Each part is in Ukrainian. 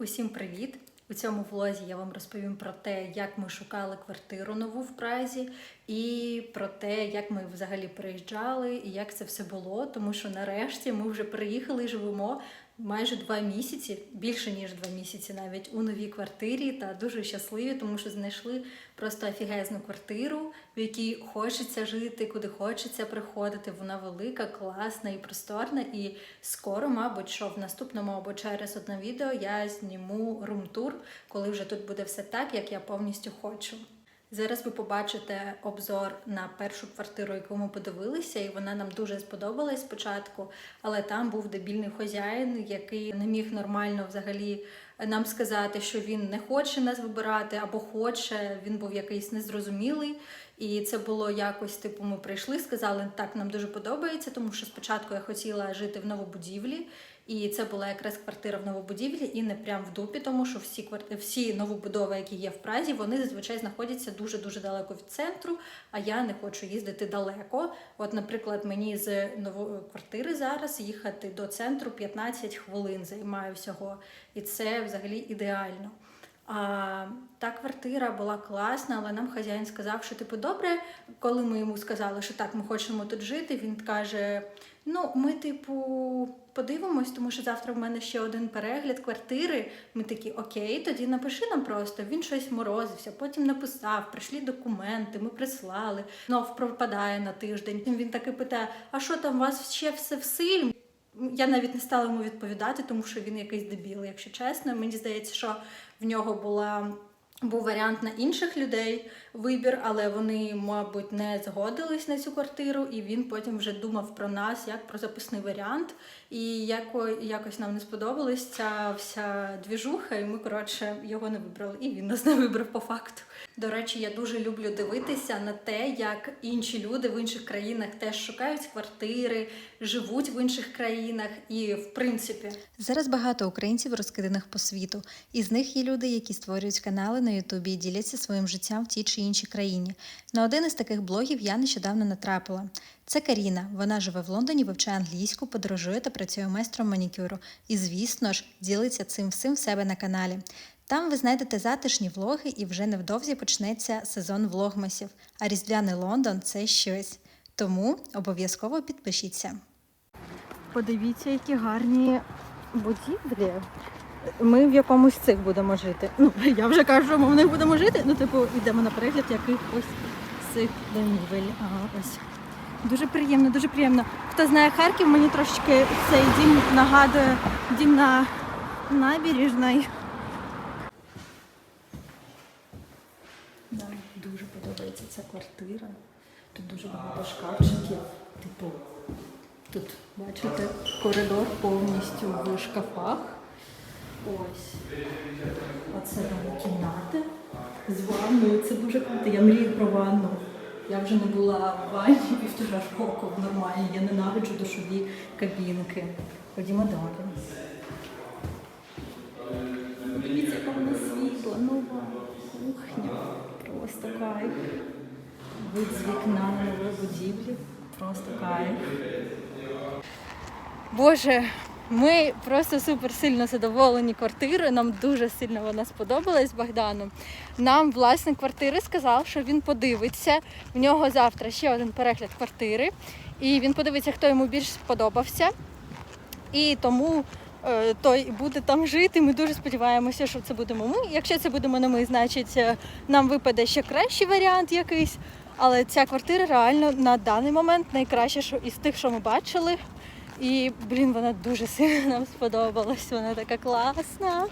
Усім привіт! У цьому влозі я вам розповім про те, як ми шукали квартиру нову в Празі, і про те, як ми взагалі приїжджали і як це все було. Тому що нарешті ми вже приїхали і живемо майже два місяці, більше ніж два місяці, навіть у новій квартирі, та дуже щасливі, тому що знайшли просто офігезну квартиру, в якій хочеться жити, куди хочеться приходити. Вона велика, класна і просторна. І скоро, мабуть, що в наступному або через одне відео я зніму рум-тур, коли вже тут буде все так, як я повністю хочу. Зараз ви побачите обзор на першу квартиру, яку ми подивилися, і вона нам дуже сподобалась спочатку. Але там був дебільний хазяїн, який не міг нормально взагалі нам сказати, що він не хоче нас вибирати або хоче. Він був якийсь незрозумілий. І це було якось, типу, ми прийшли, сказали, так, нам дуже подобається, тому що спочатку я хотіла жити в новобудівлі, і це була якраз квартира в новобудівлі, і не прям в дупі, тому що всі кварти... всі новобудови, які є в Празі, вони зазвичай знаходяться дуже дуже далеко від центру. А я не хочу їздити далеко. От, наприклад, мені з нової квартири зараз їхати до центру 15 хвилин займає всього, і це взагалі ідеально. А та квартира була класна, але нам хазяїн сказав, що типу добре, коли ми йому сказали, що так, ми хочемо тут жити. Він каже: Ну, ми, типу, подивимось, тому що завтра в мене ще один перегляд квартири. Ми такі, окей, тоді напиши нам просто. Він щось морозився, потім написав, прийшли документи, ми прислали. Знов пропадає на тиждень. Він таки питає: а що там у вас ще все в силі? Я навіть не стала йому відповідати, тому що він якийсь дебіл, якщо чесно. Мені здається, що в нього була. Був варіант на інших людей вибір, але вони, мабуть, не згодились на цю квартиру, і він потім вже думав про нас як про запасний варіант. І яко, якось нам не сподобалась ця вся двіжуха, і ми, коротше, його не вибрали. І він нас не вибрав по факту. До речі, я дуже люблю дивитися на те, як інші люди в інших країнах теж шукають квартири, живуть в інших країнах, і в принципі Зараз багато українців розкиданих по світу. Із них є люди, які створюють канали на Ютубі і діляться своїм життям в тій чи іншій країні. На один із таких блогів я нещодавно натрапила. Це Каріна. Вона живе в Лондоні, вивчає англійську, подорожує та працює майстром манікюру. І, звісно ж, ділиться цим всім в себе на каналі. Там ви знайдете затишні влоги, і вже невдовзі почнеться сезон влогмасів. А різдвяний Лондон це щось. Тому обов'язково підпишіться. Подивіться, які гарні будівлі. Ми в якомусь цих будемо жити. Ну, я вже кажу, що ми в них будемо жити. Ну, типу, йдемо на перегляд якихось з цих домівель. Ага, ось. Дуже приємно, дуже приємно. Хто знає Харків, мені трошечки цей дім нагадує дім на набережній. Нам дуже подобається ця квартира. Тут дуже багато шкафчиків. Типу, тут, бачите, коридор повністю в шкафах. Ось. Оце там кімната з ванною. Це дуже круто. Я мрію про ванну. Я вже не була в ванні півтора року в нормальній. Я ненавиджу душові кабінки. Ходімо далі. Подивіться, яка вона світла, нова кухня. Просто кайф. Вид з вікна на нової будівлі. Просто кайф. Боже, ми просто супер сильно задоволені квартирою. Нам дуже сильно вона сподобалась Богдану. Нам власник квартири сказав, що він подивиться. В нього завтра ще один перегляд квартири. І він подивиться, хто йому більш сподобався. І тому е, той буде там жити. Ми дуже сподіваємося, що це будемо ми. Якщо це будемо не ми, значить е, нам випаде ще кращий варіант якийсь. Але ця квартира реально на даний момент найкраща що із тих, що ми бачили. І, блін, вона дуже сильно нам сподобалась. Вона така класна.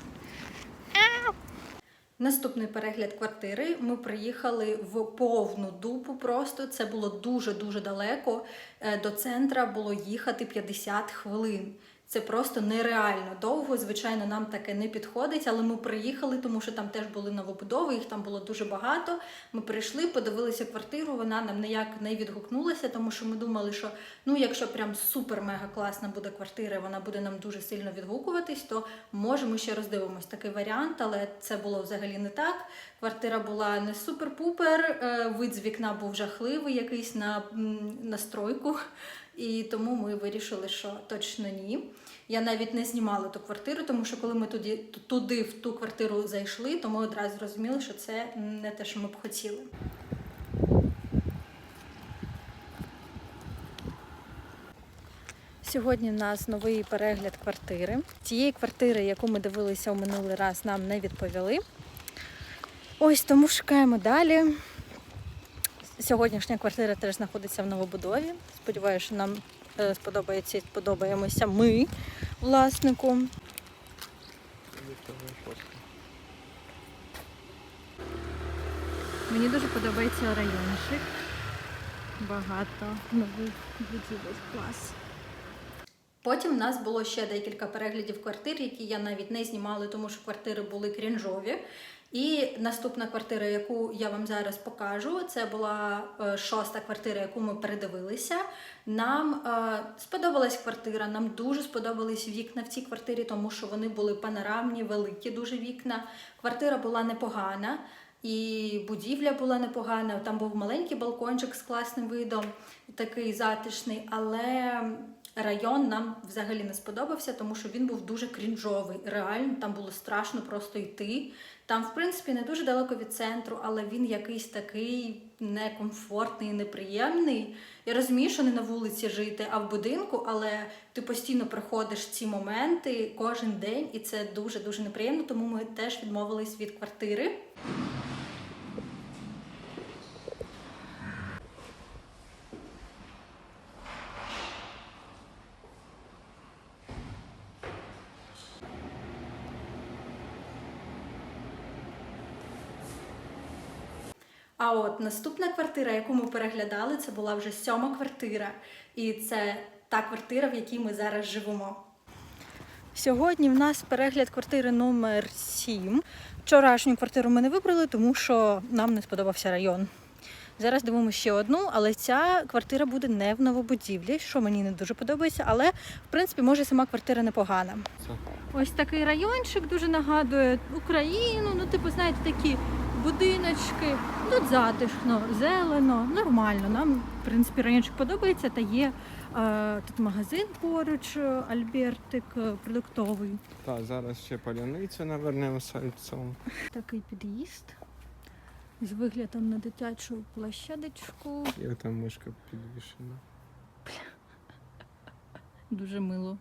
Наступний перегляд квартири. Ми приїхали в повну дупу. Просто це було дуже дуже далеко. Е, До центра було їхати 50 хвилин. Це просто нереально довго. Звичайно, нам таке не підходить, але ми приїхали, тому що там теж були новобудови, їх там було дуже багато. Ми прийшли, подивилися квартиру. Вона нам ніяк не відгукнулася, тому що ми думали, що ну, якщо прям супер-мега класна буде квартира, вона буде нам дуже сильно відгукуватись, то може ми ще роздивимось такий варіант, але це було взагалі не так. Квартира була не супер-пупер, е, вид з вікна був жахливий, якийсь на м, настройку. І тому ми вирішили, що точно ні. Я навіть не знімала ту квартиру, тому що коли ми туди, туди в ту квартиру зайшли, то ми одразу зрозуміли, що це не те, що ми б хотіли. Сьогодні в нас новий перегляд квартири. Тієї квартири, яку ми дивилися у минулий раз, нам не відповіли. Ось тому шукаємо далі. Сьогоднішня квартира теж знаходиться в новобудові. Сподіваюся, що нам е, сподобається і сподобаємося ми власнику. Мені дуже подобається райончик. Багато нових будівель. Клас. Потім в нас було ще декілька переглядів квартир, які я навіть не знімала, тому що квартири були крінжові. І наступна квартира, яку я вам зараз покажу, це була е, шоста квартира, яку ми передивилися. Нам е, сподобалась квартира, нам дуже сподобались вікна в цій квартирі, тому що вони були панорамні, великі дуже вікна. Квартира була непогана. І будівля була непогана. Там був маленький балкончик з класним видом, такий затишний, але район нам взагалі не сподобався, тому що він був дуже крінжовий. Реально, там було страшно просто йти. Там, в принципі, не дуже далеко від центру, але він якийсь такий некомфортний, неприємний. Я розумію, що не на вулиці жити, а в будинку, але ти постійно проходиш ці моменти кожен день, і це дуже дуже неприємно. Тому ми теж відмовились від квартири. А от наступна квартира, яку ми переглядали, це була вже сьома квартира. І це та квартира, в якій ми зараз живемо. Сьогодні в нас перегляд квартири номер 7. Вчорашню квартиру ми не вибрали, тому що нам не сподобався район. Зараз дивимося ще одну, але ця квартира буде не в новобудівлі, що мені не дуже подобається, але в принципі може сама квартира непогана. Ось такий райончик дуже нагадує Україну. Ну, типу, знаєте, такі будиночки. Тут затишно, зелено, нормально. Нам, в принципі, райончик подобається та є е, тут магазин поруч, е, Альбертик е, продуктовий. Так, зараз ще паляницю навернемо сальцом. Такий під'їзд з виглядом на дитячу площадочку. Як там мишка підвішена. Дуже мило.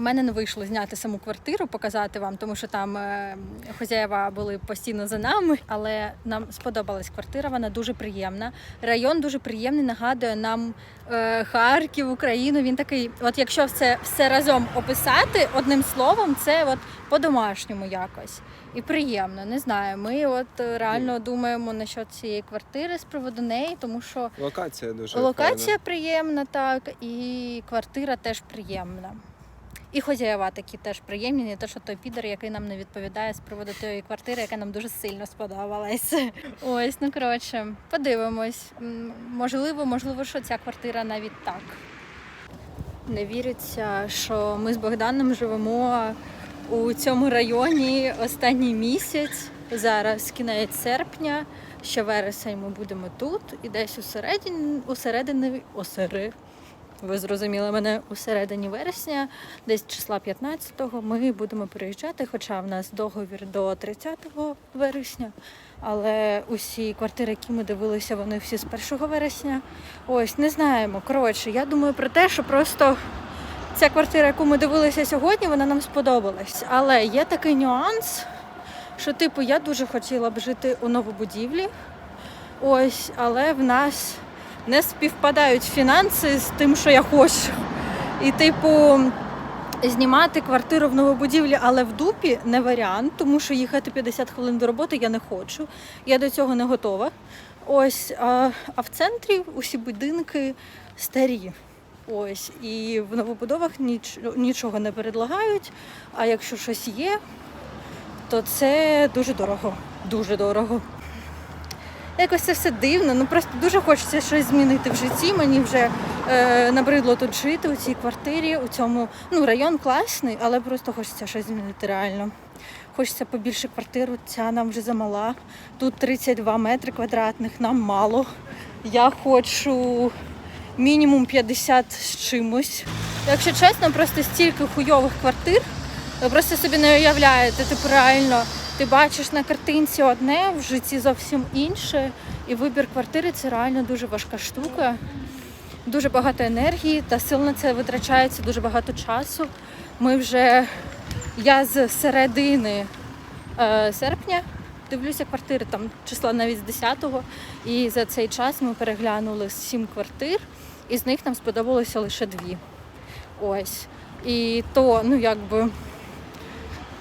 У мене не вийшло зняти саму квартиру, показати вам, тому що там е, хозяєва були постійно за нами. Але нам сподобалась квартира, вона дуже приємна. Район дуже приємний, нагадує нам е, Харків, Україну. Він такий, от якщо все, все разом описати одним словом, це от по-домашньому якось. І приємно, не знаю. Ми от реально думаємо насчет цієї квартири з приводу неї, тому що Локація дуже Локація приємна, так, і квартира теж приємна. І хозяєва такі теж приємні, не те, що той підер, який нам не відповідає з приводу тієї квартири, яка нам дуже сильно сподобалась. Ось, ну коротше, подивимось. Можливо, можливо, що ця квартира навіть так. Не віриться, що ми з Богданом живемо у цьому районі останній місяць. Зараз кінець серпня, ще вересень ми будемо тут, і десь у середині, у середині, у сери, ви зрозуміли мене, у середині вересня, десь числа 15-го, ми будемо переїжджати, хоча в нас договір до 30 вересня. Але усі квартири, які ми дивилися, вони всі з 1 вересня. Ось, не знаємо. Коротше, я думаю про те, що просто ця квартира, яку ми дивилися сьогодні, вона нам сподобалась. Але є такий нюанс, що, типу, я дуже хотіла б жити у новобудівлі. Ось, але в нас не співпадають фінанси з тим, що я хочу. І, типу, знімати квартиру в новобудівлі, але в дупі не варіант, тому що їхати 50 хвилин до роботи я не хочу. Я до цього не готова. Ось, а, а в центрі усі будинки старі. Ось, і в новобудовах ніч, нічого не предлагають. А якщо щось є, то це дуже дорого. Дуже дорого. Якось це все дивно. Ну просто дуже хочеться щось змінити в житті. Мені вже е, набридло тут жити у цій квартирі, у цьому ну район класний, але просто хочеться щось змінити реально. Хочеться побільше квартиру, ця нам вже замала. Тут 32 метри квадратних, нам мало. Я хочу мінімум 50 з чимось. Якщо чесно, просто стільки хуйових квартир. Ви просто собі не уявляєте, типу реально, ти бачиш на картинці одне, в житті зовсім інше. І вибір квартири це реально дуже важка штука. Дуже багато енергії та сил на це витрачається дуже багато часу. Ми вже я з середини е, серпня дивлюся квартири там числа навіть з 10-го. І за цей час ми переглянули сім квартир, і з них нам сподобалося лише дві. Ось. І то, ну якби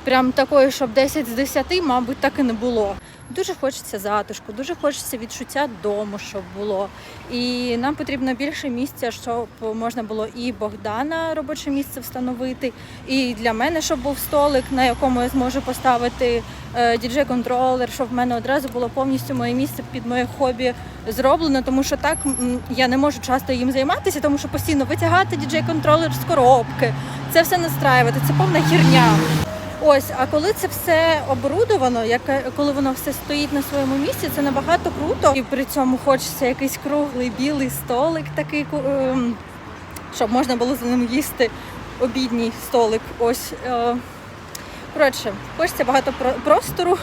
прям такої, щоб 10 з 10, мабуть, так і не було. Дуже хочеться затишку, дуже хочеться відчуття дому, щоб було. І нам потрібно більше місця, щоб можна було і Богдана робоче місце встановити, і для мене, щоб був столик, на якому я зможу поставити е, діджей-контролер, щоб в мене одразу було повністю моє місце під моє хобі зроблено, тому що так я не можу часто їм займатися, тому що постійно витягати діджей-контролер з коробки, це все настраювати, це повна херня. Ось, а коли це все оборудовано, яке коли воно все стоїть на своєму місці, це набагато круто. І при цьому хочеться якийсь круглий білий столик, такий, ем, щоб можна було за ним їсти обідній столик. Ось е, коротше, хочеться багато про- простору,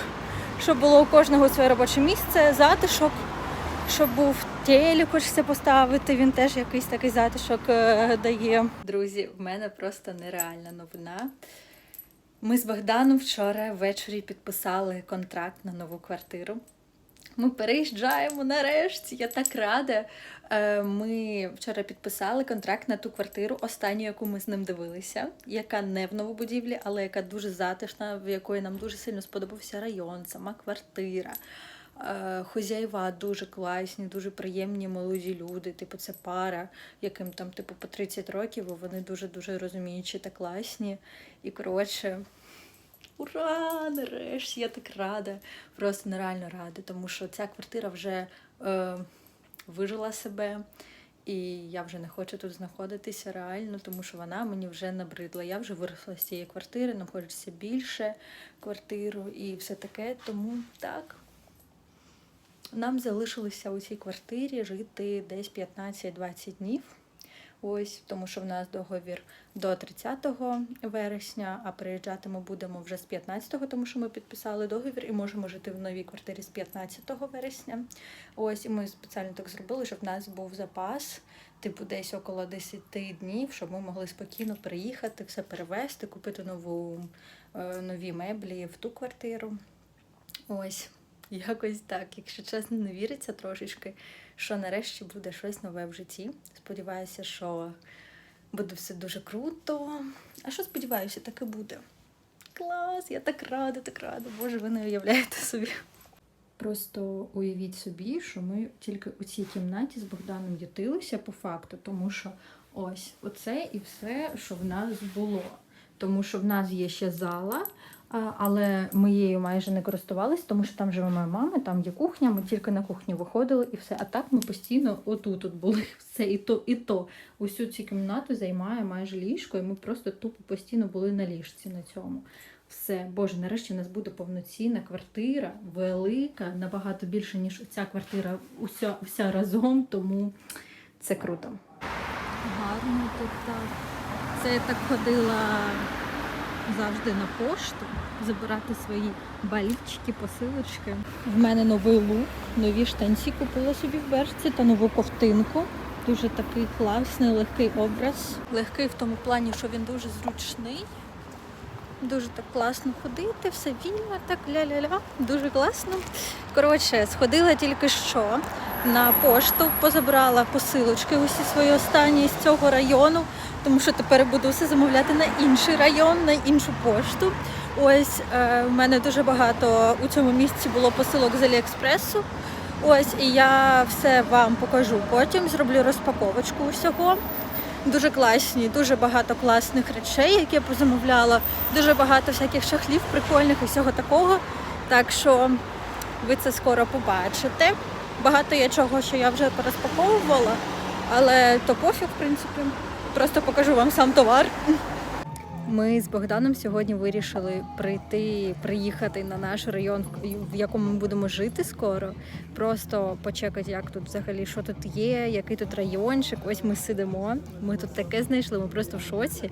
щоб було у кожного своє робоче місце, затишок, щоб був телек, хочеться поставити. Він теж якийсь такий затишок е, дає. Друзі, в мене просто нереальна новина. Ми з Богданом вчора ввечері підписали контракт на нову квартиру. Ми переїжджаємо нарешті. Я так рада. Е, Ми вчора підписали контракт на ту квартиру, останню, яку ми з ним дивилися, яка не в новобудівлі, але яка дуже затишна, в якої нам дуже сильно сподобався район, сама квартира. Е, Хозяєва дуже класні, дуже приємні молоді люди. Типу, це пара, яким там типу по 30 років, вони дуже дуже розуміючі та класні. І коротше, ура! Нарешті я так рада. Просто нереально рада, тому що ця квартира вже е, вижила себе. І я вже не хочу тут знаходитися реально, тому що вона мені вже набридла. Я вже виросла з цієї квартири, нам хочеться більше квартиру і все таке. Тому так. Нам залишилося у цій квартирі жити десь 15-20 днів. Ось, тому що в нас договір до 30 вересня, а приїжджати ми будемо вже з 15-го, тому що ми підписали договір і можемо жити в новій квартирі з 15 вересня. Ось, і ми спеціально так зробили, щоб в нас був запас, типу десь около 10 днів, щоб ми могли спокійно приїхати, все перевезти, купити нову, е, нові меблі в ту квартиру. Ось. Якось так, якщо чесно, не віриться трошечки, що нарешті буде щось нове в житті. Сподіваюся, що буде все дуже круто. А що сподіваюся, так і буде. Клас, я так рада, так рада. Боже, ви не уявляєте собі. Просто уявіть собі, що ми тільки у цій кімнаті з Богданом ютилися по факту, тому що ось оце і все, що в нас було. Тому що в нас є ще зала, але ми її майже не користувалися, тому що там живе моя мама, там є кухня, ми тільки на кухню виходили і все. А так ми постійно отут от були все і то, і то. Усю цю кімнату займає майже ліжко, і ми просто тупо постійно були на ліжці на цьому. Все, Боже, нарешті у нас буде повноцінна квартира, велика, набагато більше, ніж ця квартира уся, вся разом, тому це круто. Гарно тут так. Це я так ходила завжди на пошту забирати свої балічки, посилочки. В мене новий лук, нові штанці купила собі в берці та нову ковтинку. Дуже такий класний, легкий образ. Легкий в тому плані, що він дуже зручний. Дуже так класно ходити, все вільно, так ля-ля-ля. Дуже класно. Коротше, сходила тільки що на пошту, позабрала посилочки усі свої останні з цього району, тому що тепер буду все замовляти на інший район, на іншу пошту. Ось е, в мене дуже багато у цьому місці було посилок з Аліекспресу. Ось, і я все вам покажу потім. Зроблю розпаковочку усього. Дуже класні, дуже багато класних речей, які я позамовляла. Дуже багато всяких шахлів, прикольних і всього такого. Так що ви це скоро побачите. Багато є чого, що я вже порозпаковувала, але то пофіг, в принципі. Просто покажу вам сам товар. Ми з Богданом сьогодні вирішили прийти, приїхати на наш район, в якому ми будемо жити скоро. Просто почекати, як тут взагалі що тут є, який тут райончик. Ось ми сидимо. Ми тут таке знайшли. Ми просто в шоці.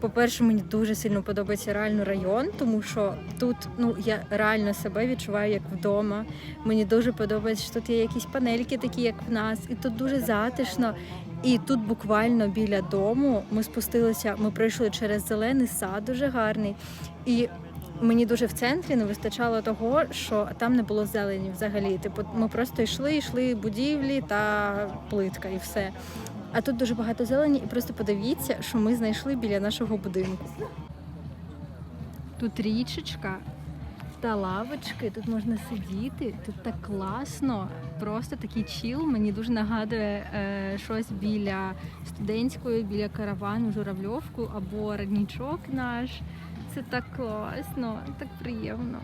По-перше, мені дуже сильно подобається реально район, тому що тут ну я реально себе відчуваю як вдома. Мені дуже подобається, що тут є якісь панельки, такі як в нас, і тут дуже затишно. І тут буквально біля дому ми спустилися, ми пройшли через зелений сад, дуже гарний. І мені дуже в центрі не вистачало того, що там не було зелені взагалі. Типу, ми просто йшли, йшли будівлі та плитка, і все. А тут дуже багато зелені, і просто подивіться, що ми знайшли біля нашого будинку. Тут річечка та лавочки, тут можна сидіти, тут так класно. Просто такий чіл. Мені дуже нагадує е, щось біля студентської, біля каравану, журавльовку або роднічок наш. Це так класно, так приємно.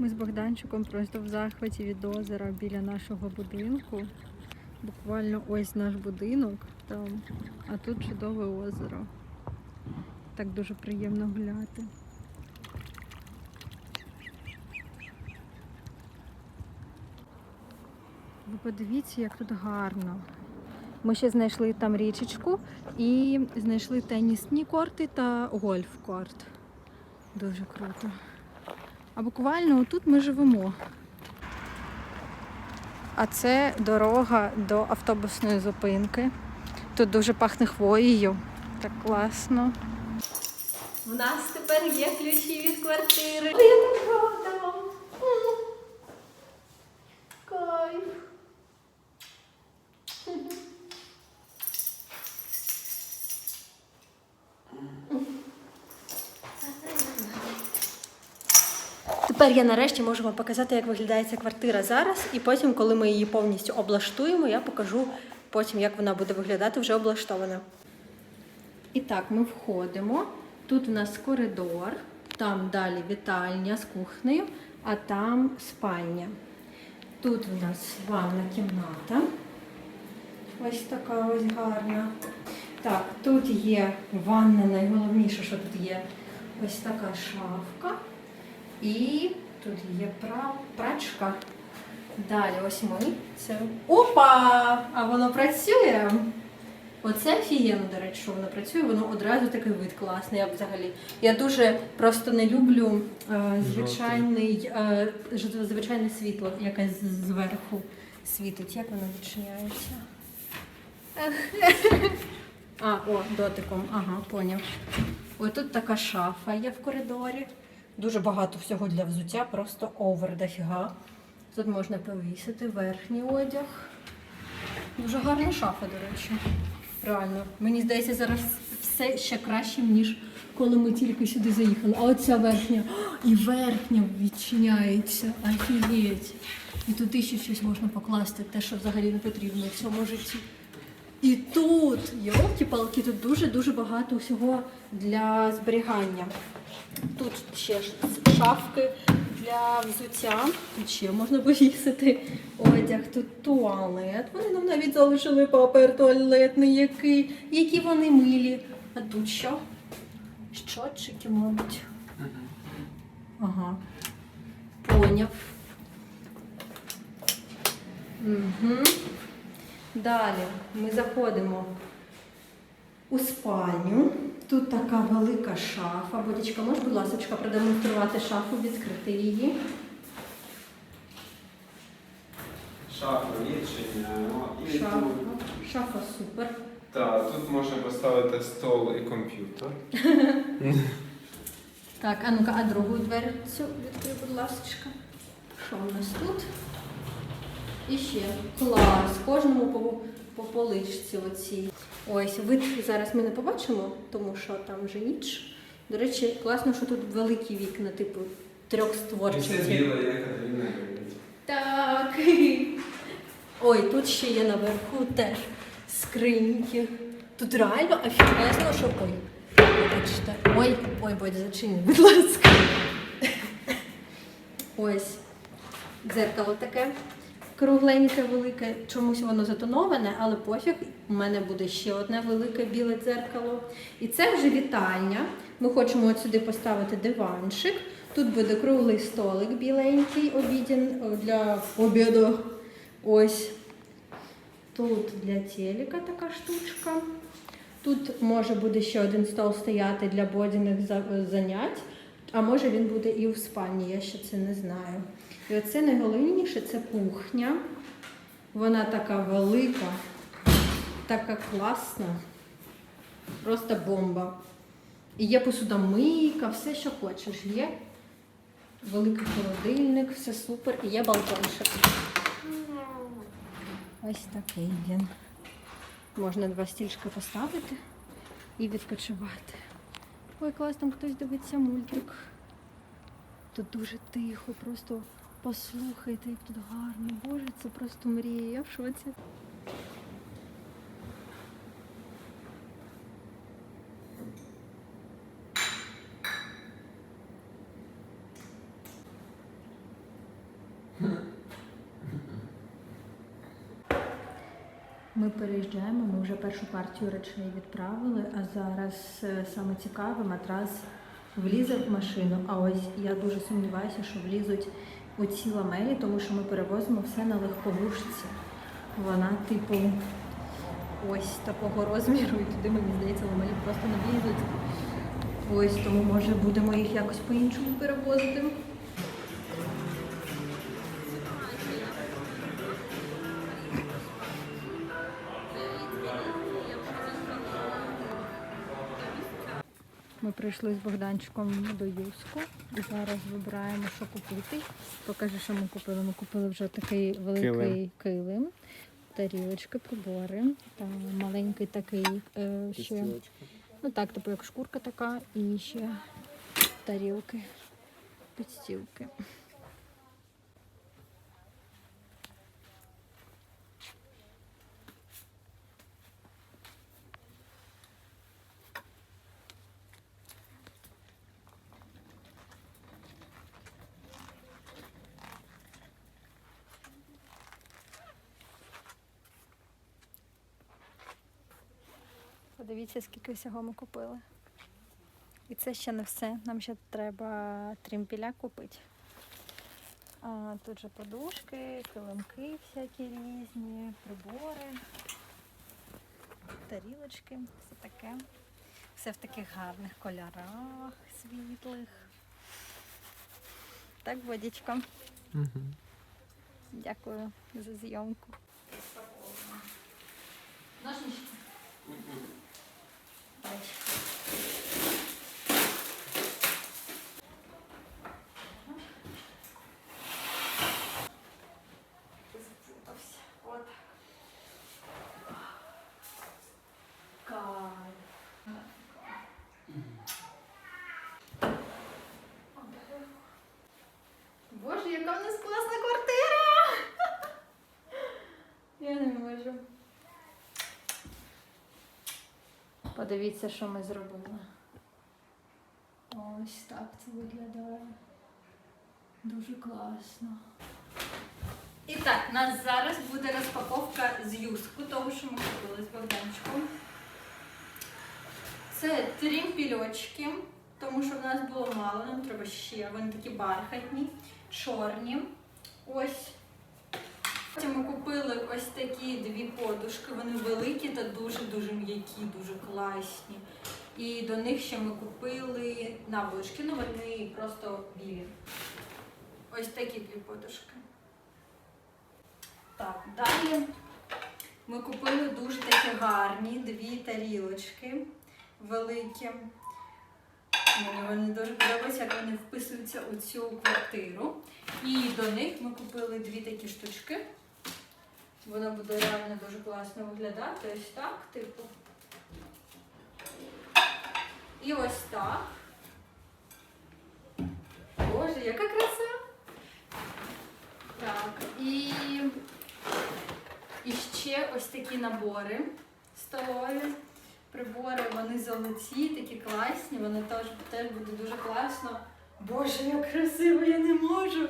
Ми з Богданчиком просто в захваті від озера біля нашого будинку. Буквально ось наш будинок там, а тут чудове озеро. Так дуже приємно гуляти. Ви подивіться, як тут гарно. Ми ще знайшли там річечку і знайшли тенісні корти та гольф-корт. Дуже круто. А буквально отут ми живемо. А це дорога до автобусної зупинки. Тут дуже пахне хвоєю. Так класно. У нас тепер є ключі від квартири. Тепер я нарешті можу вам показати, як виглядає ця квартира зараз, і потім, коли ми її повністю облаштуємо, я покажу потім, як вона буде виглядати вже облаштована. І так, ми входимо. Тут у нас коридор, там далі вітальня з кухнею, а там спальня. Тут у нас ванна кімната. Ось така ось гарна. Так, тут є ванна, найголовніше, що тут є ось така шафка. І тут є пра... прачка. Далі ось ми. Це. Опа! А воно працює. Оце офігенно, до речі, що воно працює, воно одразу такий вид класний. Я взагалі. Я дуже просто не люблю е, звичайний, е, звичайне світло, яке зверху світить. Як воно відчиняється? А, о, дотиком. Ага, поняв. Ось тут така шафа є в коридорі. Дуже багато всього для взуття, просто овер дофіга. Тут можна повісити верхній одяг. Дуже гарна шафа, до речі. Реально. Мені здається, зараз все ще краще, ніж коли ми тільки сюди заїхали. А оця верхня. І верхня відчиняється. Офігеть. І тут ще щось можна покласти, те, що взагалі не потрібно в цьому житті. І тут, йолки-палки, тут дуже-дуже багато всього для зберігання. Тут ще шафки для взуття. Тут ще можна повісити одяг. Тут туалет. Вони нам навіть залишили папер туалетний, який. Які вони милі. А тут що? Щотчики, мабуть. Ага. Поняв. Угу. Далі ми заходимо у спальню. Тут така велика шафа. Бодічка, можеш, будь ласка, продемонструвати шафу, відкрити її. Шафа відчиняємо. І Шафа. тут, Шафа супер. та, тут можна поставити стол і комп'ютер. Так, а ну-ка, а другу дверцю відкрий, будь ласка. Що у нас тут? І ще клас. Кожному по, по поличці оцій. Ось, вид зараз ми не побачимо, тому що там вже ніч. До речі, класно, що тут великі вікна, типу біле, як Катерина. Так. Ой, тут ще є наверху теж скриньки. Тут реально офігезно, що ой. Вибачте. Ой, ой, Бодя, зачини, будь ласка. Ось. дзеркало таке кругленьке, велике. Чомусь воно затоноване, але пофіг. У мене буде ще одне велике біле дзеркало. І це вже вітальня. Ми хочемо от сюди поставити диванчик. Тут буде круглий столик біленький, обідін для обіду. Ось. Тут для телека така штучка. Тут може буде ще один стол стояти для бодіних занять, а може він буде і в спальні, я ще це не знаю. І оце найголовніше це кухня. Вона така велика, така класна, просто бомба. І є посудомийка, все, що хочеш. Є великий холодильник, все супер, і є балкончик. Ось такий він. Можна два стільчика поставити і відпочивати. Ой, клас, там хтось дивиться мультик. Тут дуже тихо, просто послухайте, як тут гарно. Боже, це просто мрія, я в шоці. Ми переїжджаємо, ми вже першу партію речей відправили, а зараз е, саме цікаве, матрас влізе в машину. А ось я дуже сумніваюся, що влізуть у ці ламелі, тому що ми перевозимо все на легковушці. Вона, типу, ось такого розміру, і туди, мені здається, ламелі просто не влізуть. Ось тому, може, будемо їх якось по-іншому перевозити. Прийшли з Богданчиком до Юску і зараз вибираємо, що купити. Покажи, що ми купили. Ми купили вже такий великий Килим. килим, тарілочки, прибори, та маленький такий е, ще. Ну так, типу як шкурка така, і ще тарілки, підстілки. Подивіться, скільки всього ми купили. І це ще не все. Нам ще треба тримпіля купити. А, тут же подушки, килимки всякі різні, прибори, тарілочки, все таке. Все в таких гарних кольорах, світлих. Так, водічка. Угу. Дякую за зйомку. Ножнички? Бачите. Запутався. От. Кайф. Боже, яка в нас класна квартира! Я не можу. Подивіться, що ми зробили. Ось так це виглядає. Дуже класно. І так, у нас зараз буде розпаковка з юску, того, що ми купили з Богданчиком. Це трімпільочки, тому що в нас було мало, нам треба ще. Вони такі бархатні, чорні. Ось. Ось такі дві подушки. Вони великі та дуже-дуже м'які, дуже класні. І до них ще ми купили наволочки, ну вони просто білі. Ось такі дві подушки. Так, далі ми купили дуже такі гарні дві тарілочки великі. Мені вони дуже подобаються, як вони вписуються у цю квартиру. І до них ми купили дві такі штучки. Воно буде реально дуже класно виглядати. Ось так, типу. І ось так. Боже, яка краса! Так, і, і ще ось такі набори столові. Прибори, вони золоті, такі класні, вони теж, теж буде дуже класно. Боже, як красиво, я не можу.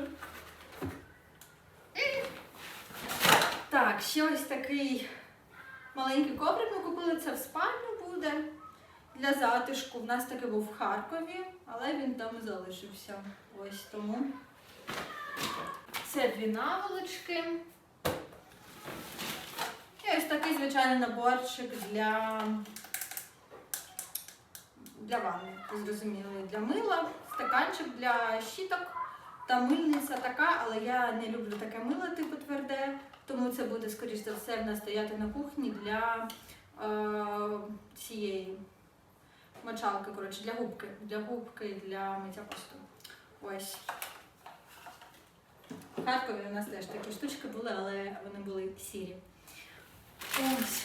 Так, ще ось такий маленький коврик ми купили. Це в спальню буде для затишку. В нас таки був в Харкові, але він там залишився. Ось тому. Це дві наволочки. І ось такий звичайний наборчик для, для ванни, ви зрозуміли, для мила, стаканчик для щіток та мильниця така, але я не люблю таке мило, типу тверде, тому це буде, скоріш за все, в нас стояти на кухні для е, цієї мочалки, коротше, для губки, для губки, для миття посуду. Ось. Харкові у нас теж такі штучки були, але вони були сірі. Ось.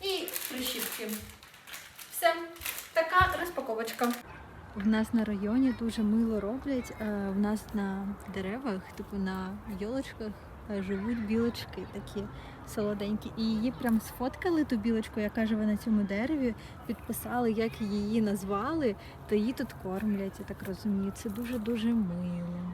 І прищіпки. Все. Така розпаковочка. В нас на районі дуже мило роблять. Е, В нас на деревах, типу на йолочках, живуть білочки такі солоденькі. І її прям сфоткали ту білочку, яка живе на цьому дереві, підписали, як її назвали, то її тут кормлять, я так розумію. Це дуже-дуже мило.